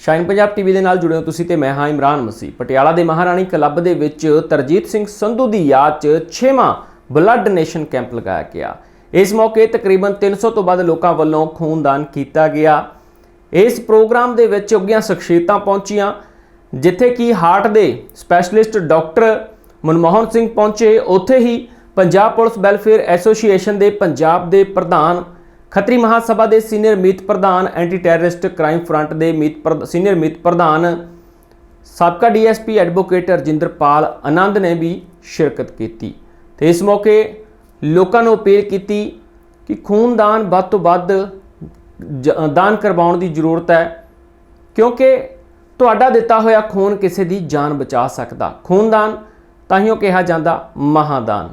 Shine Punjab TV ਦੇ ਨਾਲ ਜੁੜੇ ਹੋ ਤੁਸੀਂ ਤੇ ਮੈਂ ਹਾਂ ਇਮਰਾਨ ਮਸੀ ਪਟਿਆਲਾ ਦੇ ਮਹਾਰਾਣੀ ਕਲੱਬ ਦੇ ਵਿੱਚ ਤਰਜੀਤ ਸਿੰਘ ਸੰਧੂ ਦੀ ਯਾਦ 'ਚ 6ਵਾਂ ਬਲੱਡ ਡੋਨੇਸ਼ਨ ਕੈਂਪ ਲਗਾਇਆ ਗਿਆ। ਇਸ ਮੌਕੇ ਤਕਰੀਬਨ 300 ਤੋਂ ਵੱਧ ਲੋਕਾਂ ਵੱਲੋਂ ਖੂਨਦਾਨ ਕੀਤਾ ਗਿਆ। ਇਸ ਪ੍ਰੋਗਰਾਮ ਦੇ ਵਿੱਚ ਉੱਗੀਆਂ ਸ਼ਖਸੀਅਤਾਂ ਪਹੁੰਚੀਆਂ, ਜਿੱਥੇ ਕਿ ਹਾਰਟ ਦੇ ਸਪੈਸ਼ਲਿਸਟ ਡਾਕਟਰ ਮਨਮੋਹਨ ਸਿੰਘ ਪਹੁੰਚੇ। ਉੱਥੇ ਹੀ ਪੰਜਾਬ ਪੁਲਿਸ ਵੈਲਫੇਅਰ ਐਸੋਸੀਏਸ਼ਨ ਦੇ ਪੰਜਾਬ ਦੇ ਪ੍ਰਧਾਨ ਖੱਤਰੀ ਮਹਾਸਭਾ ਦੇ ਸੀਨੀਅਰ ਮੀਤ ਪ੍ਰਧਾਨ ਐਂਟੀ ਟੈਰਰਿਸਟ ਕ੍ਰਾਈਮ ਫਰੰਟ ਦੇ ਮੀਤ ਪ੍ਰਧ- ਸੀਨੀਅਰ ਮੀਤ ਪ੍ਰਧਾਨ ਸਾਬਕਾ ਡੀਐਸਪੀ ਐਡਵੋਕੇਟ ਰਜਿੰਦਰਪਾਲ ਆਨੰਦ ਨੇ ਵੀ ਸ਼ਿਰਕਤ ਕੀਤੀ ਤੇ ਇਸ ਮੌਕੇ ਲੋਕਾਂ ਨੂੰ ਅਪੀਲ ਕੀਤੀ ਕਿ ਖੂਨਦਾਨ ਵੱਧ ਤੋਂ ਵੱਧ ਜ- ਦਾਨ ਕਰਵਾਉਣ ਦੀ ਜ਼ਰੂਰਤ ਹੈ, ਕਿਉਂਕਿ ਤੁਹਾਡਾ ਦਿੱਤਾ ਹੋਇਆ ਖੂਨ ਕਿਸੇ ਦੀ ਜਾਨ ਬਚਾ ਸਕਦਾ। ਖੂਨਦਾਨ ਤਾਂ ਹੀ ਉਹ ਕਿਹਾ ਜਾਂਦਾ ਮਹਾਦਾਨ।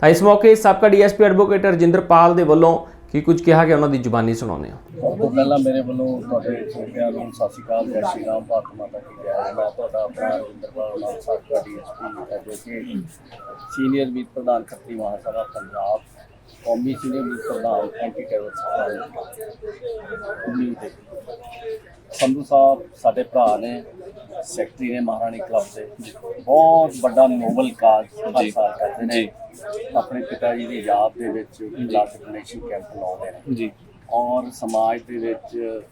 ਤਾਂ ਇਸ ਮੌਕੇ ਸਾਬਕਾ ਡੀਐਸਪੀ ਐਡਵੋਕੇਟ ਰਜਿੰਦਰਪਾਲ ਦੇ ਵੱਲੋਂ ਕੀ ਕੁਝ ਕਿਹਾ ਗਿਆ ਉਹਨਾਂ ਦੀ ਜ਼ੁਬਾਨੀ ਸੁਣਾਉਂਦੇ ਹਾਂ? ਸਭ ਤੋਂ ਪਹਿਲਾਂ ਮੇਰੇ ਵੱਲੋਂ ਤੁਹਾਡੇ ਸਰੋਤਿਆਂ ਨੂੰ ਸਤਿ ਸ਼੍ਰੀ ਅਕਾਲ, ਜੈ ਸ਼੍ਰੀ ਰਾਮ, ਭਾਰਤ ਮਾਤਾ ਕੀ ਜੈ। ਮੈਂ ਤੁਹਾਡਾ ਆਪਣਾ ਰਵਿੰਦਰਪਾਲ ਨਾਮ ਸਾਬਕਾ ਡੀਐਸਪੀ ਐਡਵੋਕੇਟ ਸੀਨੀਅਰ ਮੀਤ ਪ੍ਰਧਾਨ ਖੱਤਰੀ ਮਹਾਸਭਾ ਪੰਜਾਬ, ਕੌਮੀ ਸੀਨੀਅਰ ਮੀਤ ਪ੍ਰਧਾਨ ਐਂਟੀ ਟੈਰਰਿਸਟ ਸੰਧੂ ਸਾਹਿਬ ਸਾਡੇ ਭਰਾ ਨੇ ਸੈਕਟਰੀ ਨੇ ਮਹਾਰਾਣੀ ਕਲੱਬ ਦੇ। ਬਹੁਤ ਵੱਡਾ ਨੋਬਲ ਕਾਜ ਹਰ ਸਾਲ ਕਰਦੇ ਨੇ। ਆਪਣੇ ਪਿਤਾ ਜੀ ਦੀ ਯਾਦ ਦੇ ਵਿੱਚ ਬਲੱਡ ਡੋਨੇਸ਼ਨ ਕੈਂਪ ਲਾਉਂਦੇ ਨੇ। ਜੀ। ਔਰ ਸਮਾਜ ਦੇ ਵਿੱਚ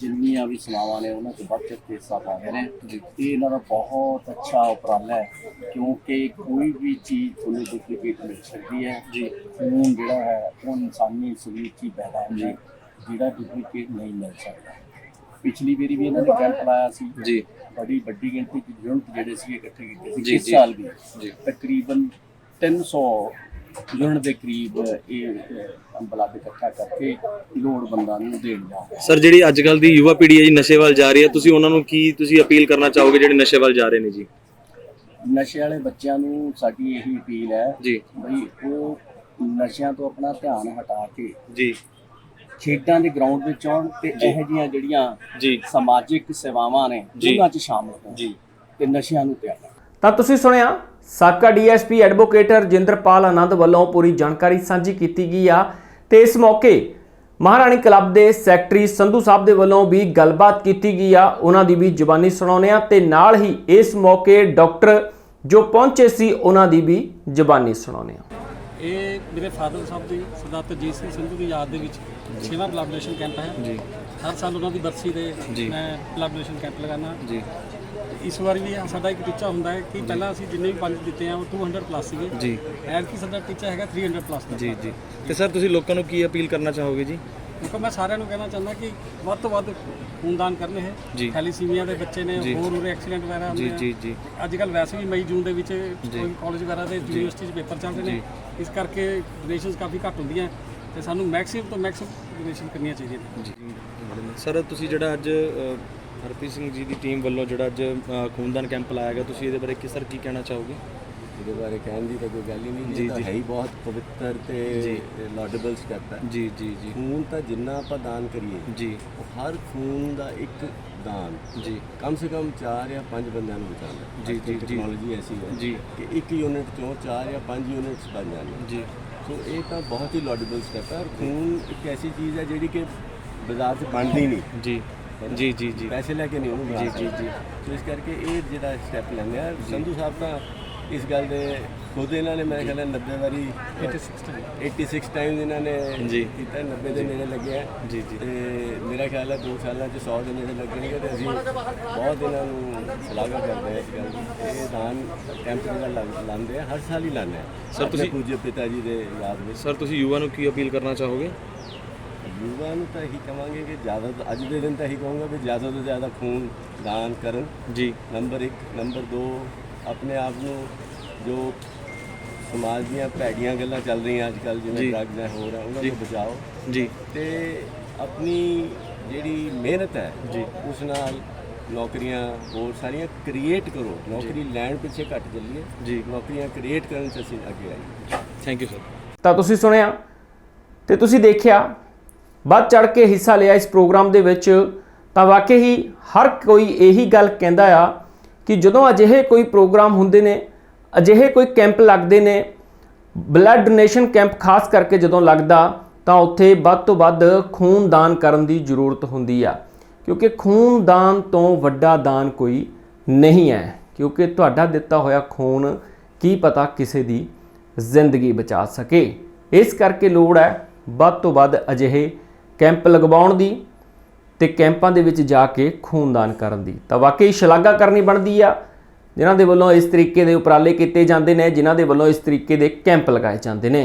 ਜਿੰਨੀਆਂ ਵੀ ਸੇਵਾਵਾਂ ਨੇ ਉਹਨਾਂ 'ਚ ਵੱਧ ਚੜ੍ਹ ਕੇ ਹਿੱਸਾ ਪਾਉਂਦੇ ਨੇ। ਇਹ ਇਹਨਾਂ ਦਾ ਬਹੁਤ ਅੱਛਾ ਉਪਰਾਲਾ ਹੈ ਕਿਉਂਕਿ ਕੋਈ ਵੀ ਚੀਜ਼ ਤੁਹਾਨੂੰ ਡੁਪਲੀਕੇਟ ਮਿਲ ਸਕਦੀ ਹੈ। ਜੀ। ਖੂਨ ਜਿਹੜਾ ਹੈ ਉਹ ਇਨਸਾਨੀ ਸਰੀਰ 'ਚ ਹੀ ਪੈਦਾ ਹੁੰਦਾ ਹੈ। ਜਿਹੜਾ ਡੁਪਲੀਕੇਟ ਨਹੀਂ ਮਿਲ ਸਕਦਾ। ਪਿਛਲੀ ਵਾਰੀ ਵੀ ਇਹਨਾਂ ਨੇ ਕੈਂਪ ਲਾਇਆ ਸੀ। ਜੀ। ਬੜੀ ਵੱਡੀ ਗਿਣਤੀ ਚ ਯੂਨਿਟ ਜਿਹੜੇ ਸੀ ਇਕੱਠੇ ਕੀਤੇ ਸੀ ਇਸ। ਸਾਲ ਵੀ। ਜੀ। ਤਕਰੀਬਨ 300 ਯੂਨਿਟ ਦੇ ਕਰੀਬ ਇਹ ਅਹ, ਬਲੱਡ ਇਕੱਠਾ ਕਰਕੇ ਲੋੜਵੰਦਾਂ ਨੂੰ ਦੇਣ ਜਾ ਸਰ ਜਿਹੜੀ ਅੱਜ ਕੱਲ ਦੀ ਯੁਵਾ ਪੀੜ੍ਹੀ ਹੈ ਜੀ ਨਸ਼ੇ ਵੱਲ ਜਾ ਰਹੀ ਹੈ ਤੁਸੀਂ ਉਹਨਾਂ ਨੂੰ ਕੀ ਤੁਸੀਂ ਅਪੀਲ ਕਰਨਾ ਚਾਹੋਗੇ ਜਿਹੜੇ ਨਸ਼ੇ ਵੱਲ ਜਾ ਰਹੇ ਨੇ ਜੀ? ਨਸ਼ੇ ਵਾਲੇ ਬੱਚਿਆਂ ਨੂੰ ਸਾਡੀ ਇਹੀ ਅਪੀਲ ਹੈ ਜੀ। ਬਈ ਉਹ ਨਸ਼ਿਆਂ ਤੋਂ ਆਪਣਾ ਧਿਆਨ ਹਟਾ ਕੇ ਜੀ। ਖੇਡਾਂ ਦੇ ਗਰਾਊਂਡ ਵਿੱਚ ਆਉਣ ਤੇ ਇਹੋ ਜਿਹੀਆਂ ਜਿਹੜੀਆਂ ਜੀ। ਸਮਾਜਿਕ ਸੇਵਾਵਾਂ ਨੇ ਜੀ। ਉਹਨਾਂ 'ਚ ਸ਼ਾਮਲ ਹੋਣ ਜੀ। ਤੇ ਨਸ਼ਿਆਂ ਨੂੰ ਤਿਆਗਣ ਤਾਂ ਤੁਸੀਂ ਸੁਣਿਆ ਸਾਬਕਾ ਡੀਐਸਪੀ ਐਡਵੋਕੇਟ ਰਜਿੰਦਰਪਾਲ ਆਨੰਦ ਵੱਲੋਂ ਪੂਰੀ ਜਾਣਕਾਰੀ ਸਾਂਝੀ ਕੀਤੀ ਗਈ ਆ ਤੇ ਇਸ ਮੌਕੇ ਮਹਾਰਾਣੀ ਕਲੱਬ ਦੇ ਸੈਕਟਰੀ ਸੰਧੂ ਸਾਹਿਬ ਦੇ ਵੱਲੋਂ ਵੀ ਗੱਲਬਾਤ ਕੀਤੀ ਗਈ ਆ। ਉਹਨਾਂ ਦੀ ਵੀ ਜ਼ੁਬਾਨੀ ਸੁਣਾਉਂਦੇ ਆ ਤੇ ਨਾਲ ਹੀ ਇਸ ਮੌਕੇ ਡਾਕਟਰ ਜੋ ਪਹੁੰਚੇ ਸੀ ਉਹਨਾਂ ਦੀ ਵੀ ਜ਼ੁਬਾਨੀ ਸੁਣਾਉਂਦੇ ਆ। ਇਹ ਮੇਰੇ ਫਾਦਰ ਸਾਹਿਬ ਦੀ ਸਰਦਾਰ ਤਜੀਤ ਸਿੰਘ ਸੰਧੂ ਦੀ ਯਾਦ ਦੇ ਵਿੱਚ ਛੇਵਾਂ ਬਲੱਡ ਡੋਨੇਸ਼ਨ ਕੈਂਪ ਹੈ। ਜੀ। ਹਰ ਸਾਲ ਉਹਨਾਂ ਦੀ ਬਰਸੀ ਦੇ। ਮੈਂ ਬਲੱਡ ਡੋਨੇਸ਼ਨ ਕੈਂਪ ਲਗਾਉਣਾ ਜੀ। ਇਸ ਵਾਰ ਵੀ ਸਾਡਾ ਇੱਕ ਟੀਚਾ ਹੁੰਦਾ ਹੈ ਕਿ ਪਹਿਲਾਂ ਅਸੀਂ ਜਿੰਨੇ ਵੀ ਪੰਜ ਦਿੱਤੇ ਆ ਉਹ 200 ਪਲੱਸ ਸੀਗੇ। ਜੀ। ਐਰ ਕੀ ਸਾਡਾ ਟੀਚਾ ਹੈਗਾ 300 ਪਲੱਸ ਦਾ। ਜੀ ਜੀ। ਤੇ ਸਰ ਤੁਸੀਂ ਲੋਕਾਂ ਨੂੰ ਕੀ ਅਪੀਲ ਕਰਨਾ ਚਾਹੋਗੇ ਜੀ? ਕਿਉਂਕਿ ਮੈਂ ਸਾਰਿਆਂ ਨੂੰ ਕਹਿਣਾ ਚਾਹੁੰਦਾ ਕਿ ਵੱਧ ਤੋਂ ਵੱਧ ਖੂਨਦਾਨ ਕਰਨੇ ਹੈ। ਥੈਲੀਸੀਮੀਆ ਦੇ ਬੱਚੇ ਨੇ। ਹੋਰ ਹੋਰ ਐਕਸੀਡੈਂਟ ਵਗੈਰਾ ਹੁੰਦੇ ਆ। ਜੀ ਜੀ। ਅੱਜ ਕੱਲ ਵੈਸੇ ਵੀ ਮਈ ਜੂਨ ਦੇ ਵਿੱਚ ਕੋਈ ਕਾਲਜ ਵਗੈਰਾ ਦੇ ਯੂਨੀਵਰਸਿਟੀ 'ਚ ਪੇਪਰ ਚੱਲਦੇ ਨੇ। ਇਸ ਕਰਕੇ ਡੋਨੇਸ਼ਨਸ ਕਾਫੀ ਘੱਟ ਹੁੰਦੀਆਂ ਤੇ ਸਾਨੂੰ ਮੈਕਸਿਮਮ ਤੋਂ ਮੈਕਸਿਮਮ ਡੋਨੇਸ਼ਨ ਕਰਨੀਆਂ ਚਾਹੀਦੀਆਂ ਜੀ। ਸਰ ਤੁਸੀਂ ਜਿਹੜਾ ਅੱਜ ਹਰਪ੍ਰੀਤ ਸਿੰਘ ਜੀ ਦੀ ਟੀਮ ਵੱਲੋਂ ਜਿਹੜਾ ਅੱਜ ਖੂਨਦਾਨ ਕੈਂਪ ਲਾਇਆ ਗਿਆ ਤੁਸੀਂ ਇਹਦੇ ਬਾਰੇ ਕਿਸ ਸਰ ਕੀ ਕਹਿਣਾ ਚਾਹੋਗੇ? ਇਹਦੇ ਬਾਰੇ ਕਹਿਣ ਦੀ ਤਾਂ ਕੋਈ ਗੱਲ ਹੀ ਨਹੀਂ ਜੀ, ਤਾਂ ਜੀ। ਹੈ ਹੀ ਬਹੁਤ ਪਵਿੱਤਰ ਤੇ ਲਾਡੇਬਲ ਸਟੈਪ ਹੈ। ਜੀ ਜੀ ਜੀ। ਖੂਨ ਤਾਂ ਜਿੰਨਾ ਆਪਾਂ ਦਾਨ ਕਰੀਏ ਜੀ। ਉਹ ਹਰ ਖੂਨ ਦਾ ਇੱਕ ਦਾਨ। ਜੀ। ਕਮ ਸੇ ਕਮ 4 ਜਾਂ 5 ਬੰਦਿਆਂ ਨੂੰ ਬਚਾਉਂਦਾ। ਜੀ, ਜੀ, ਜੀ। ਟੈਕਨੋਲੋਜੀ ਐਸੀ ਹੈ ਜੀ। ਕਿ ਇੱਕ ਯੂਨਿਟ ਚੋਂ 4 ਜਾਂ 5 ਯੂਨਿਟਸ ਬਣ ਜਾਂਦੇ ਜੀ। ਸੋ ਇਹ ਤਾਂ ਬਹੁਤ ਹੀ ਲਾਡੇਬਲ ਸਟੈਪ ਹੈ। ਔਰ ਖੂਨ ਇੱਕ ਐਸੀ ਚੀਜ਼ ਹੈ ਜਿਹੜੀ ਕਿ ਬਾਜ਼ਾਰ 'ਚ ਬਣਦੀ ਨਹੀਂ। ਜੀ। ਜੀ ਜੀ ਜੀ। ਪੈਸੇ ਲੈ ਕੇ ਨਹੀਂ ਉਹਨੂੰ ਜੀ, ਜੀ, ਸਕਦੇ। ਸੋ ਇਸ ਕਰਕੇ ਇਹ ਜਿਹੜਾ ਸਟੈਪ ਲੈਂਦੇ ਆ ਸੰਧੂ ਸਾਹਿਬ ਤਾਂ ਇਸ ਗੱਲ ਦੇ ਖੁਦ ਇਹਨਾਂ ਨੇ ਮੇਰੇ ਖਿਆਲ ਨਾਲ 90 ਵਾਰੀ 86 ਟਾਈਮ ਇਹਨਾਂ ਨੇ ਜੀ। ਕੀਤਾ 90 ਦੇ ਨੇੜੇ ਲੱਗੇ ਆ ਜੀ, ਜੀ। ਤੇ ਮੇਰਾ ਖਿਆਲ ਹੈ 2 ਸਾਲਾਂ ਚ 100 ਦੇ ਨੇੜੇ ਲੱਗਣਗੇ ਤੇ ਅਸੀਂ ਬਹੁਤ ਇਹਨਾਂ ਨੂੰ ਸਲਾਹਾਂ ਕਰਦੇ ਆ ਇਸ ਗੱਲ ਦੀ। ਇਹ ਦਾਨ ਲਾ- ਲਾਉਂਦੇ ਆ ਹਰ ਸਾਲ ਹੀ ਲਾਉਂਦੇ ਆ। Sir, ਤੁਸੀਂ- ਪੂਜਯ ਪਿਤਾ ਜੀ ਦੇ ਯਾਦ ਵਿੱਚ। ਸਰ ਤੁਸੀਂ ਯੁਵਾ ਨੂੰ ਕੀ ਅਪੀਲ ਕਰਨਾ ਚਾਹੋਗੇ? ਯੁਵਾ ਨੂੰ ਤਾਂ ਇਹੀ ਕਵਾਂਗੇ ਕਿ ਜ਼ਿਆਦਾ ਤੋਂ ਅੱਜ ਦੇ ਦਿਨ ਤਾਂ ਇਹੀ ਕਹੂੰਗਾ ਕਿ ਜ਼ਿਆਦਾ ਤੋਂ ਜ਼ਿਆਦਾ ਖੂਨ ਦਾਨ ਕਰਨ। ਜੀ। ਨੰਬਰ 1 ਨੰਬਰ 2 ਆਪਣੇ ਆਪ ਨੂੰ ਜੋ ਸਮਾਜ ਦੀਆਂ ਭੈੜੀਆਂ ਗੱਲਾਂ ਚੱਲ ਰਹੀਆਂ ਅੱਜ ਕੱਲ ਜਿਵੇਂ ਜੀ। ਡਰੱਗਸ ਹੈ ਹੋਰ ਹੈ ਉਹਨਾਂ। ਤੋਂ ਬਚਾਓ ਜੀ ਤੇ ਆਪਣੀ ਜਿਹੜੀ ਮਿਹਨਤ ਹੈ ਜੀ। ਉਸ ਨਾਲ ਨੌਕਰੀਆਂ ਹੋਰ ਸਾਰੀਆਂ ਕ੍ਰੀਏਟ ਕਰੋ ਨੌਕਰੀ ਲੈਣ ਪਿੱਛੇ ਘੱਟ ਚੱਲੀਏ ਜੀ। ਨੌਕਰੀਆਂ ਕ੍ਰੀਏਟ ਕਰਨ ਚ ਅਸੀਂ ਅੱਗੇ ਆਈਏ ਥੈਂਕ ਯੂ ਸਰ ਤਾਂ ਤੁਸੀਂ ਸੁਣਿਆ ਤੇ ਤੁਸੀਂ ਦੇਖਿਆ ਵੱਧ ਚੜ ਕੇ ਹਿੱਸਾ ਲਿਆ ਇਸ ਪ੍ਰੋਗਰਾਮ ਦੇ ਵਿੱਚ ਤਾਂ ਵਾਕਈ ਹੀ ਹਰ ਕੋਈ ਇਹੀ ਗੱਲ ਕਹਿੰਦਾ ਆ ਕਿ ਜਦੋਂ ਅਜਿਹੇ ਕੋਈ ਪ੍ਰੋਗਰਾਮ ਹੁੰਦੇ ਨੇ, ਅਜਿਹੇ ਕੋਈ ਕੈਂਪ ਲੱਗਦੇ ਨੇ, ਬਲੱਡ ਡੋਨੇਸ਼ਨ ਕੈਂਪ ਖਾਸ ਕਰਕੇ ਜਦੋਂ ਲੱਗਦਾ, ਤਾਂ ਉੱਥੇ ਵੱਧ ਤੋਂ ਵੱਧ ਖੂਨਦਾਨ ਕਰਨ ਦੀ ਜ਼ਰੂਰਤ ਹੁੰਦੀ ਆ। ਕਿਉਂਕਿ ਖੂਨਦਾਨ ਤੋਂ ਵੱਡਾ ਦਾਨ ਕੋਈ ਨਹੀਂ ਹੈ। ਕਿਉਂਕਿ ਤੁਹਾਡਾ ਦਿੱਤਾ ਹੋਇਆ ਖੂਨ ਕੀ ਪਤਾ ਕਿਸੇ ਦੀ ਜ਼ਿੰਦਗੀ ਬਚਾ ਸਕੇ। ਇਸ ਕਰਕੇ ਲੋੜ ਹੈ ਵੱਧ ਤੋਂ ਵੱਧ ਅਜਿਹੇ ਕੈਂਪ ਲਗਵਾਉਣ ਦੀ। ਤੇ ਕੈਂਪਾਂ ਦੇ ਵਿੱਚ ਜਾ ਕੇ ਖੂਨਦਾਨ ਕਰਨ ਦੀ। ਤਾਂ ਵਾਕਈ ਸ਼ਲਾਘਾ ਕਰਨੀ ਬਣਦੀ ਆ, ਜਿਨ੍ਹਾਂ ਦੇ ਵੱਲੋਂ ਇਸ ਤਰੀਕੇ ਦੇ ਉਪਰਾਲੇ ਕੀਤੇ ਜਾਂਦੇ ਨੇ, ਜਿਨ੍ਹਾਂ ਦੇ ਵੱਲੋਂ ਇਸ ਤਰੀਕੇ ਦੇ ਕੈਂਪ ਲਗਾਏ ਜਾਂਦੇ ਨੇ।